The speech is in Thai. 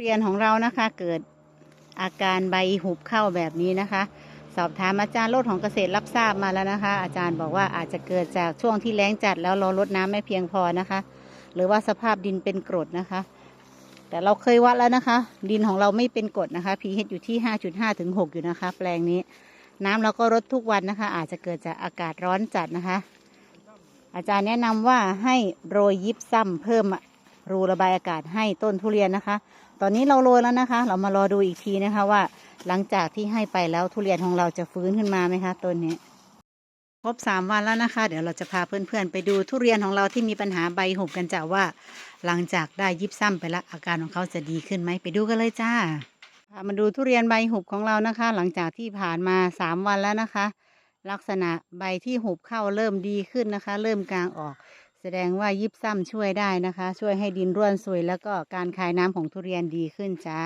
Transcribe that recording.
เรียนของเรานะคะ เกิดอาการใบหุบเข้าแบบนี้นะคะ สอบถามอาจารย์โลดของเกษตรรับทราบมาแล้วนะคะ อาจารย์บอกว่าอาจจะเกิดจากช่วงที่แล้งจัดแล้วเราลดน้ำไม่เพียงพอนะคะ หรือว่าสภาพดินเป็นกรดนะคะ แต่เราเคยวัดแล้วนะคะ ดินของเราไม่เป็นกรดนะคะ pH อยู่ที่ 5.5ถึง6อยู่นะคะ แปลงนี้ น้ำเราก็ลดทุกวันนะคะ อาจจะเกิดจากอากาศร้อนจัดนะคะ อาจารย์แนะนำว่าให้โรยยิบซ้ำเพิ่มรูระบายอากาศให้ต้นทุเรียนนะคะ ตอนนี้เราโรยแล้วนะคะ เรามารอดูอีกทีนะคะว่า หลังจากที่ให้ไปแล้วทุเรียนของเราจะฟื้นขึ้นมาไหมคะต้นนี้ ครบสามวันแล้วนะคะ เดี๋ยวเราจะพาเพื่อนๆ ไปดูทุเรียนของเราที่มีปัญหาใบหุบกันจ้าว่า หลังจากได้ยิบซ้ำไปแล้วอาการของเขาจะดีขึ้นไหมไปดูกันเลยจ้าพามาดูทุเรียนใบหุบของเรานะคะ หลังจากที่ผ่านมาสามวันแล้วนะคะ ลักษณะใบที่หุบเข้าเริ่มดีขึ้นนะคะ เริ่มกลางออก แสดงว่ายิบซ้ำช่วยได้นะคะ ช่วยให้ดินร่วนซุยแล้วก็การคายน้ำของทุเรียนดีขึ้นจ้า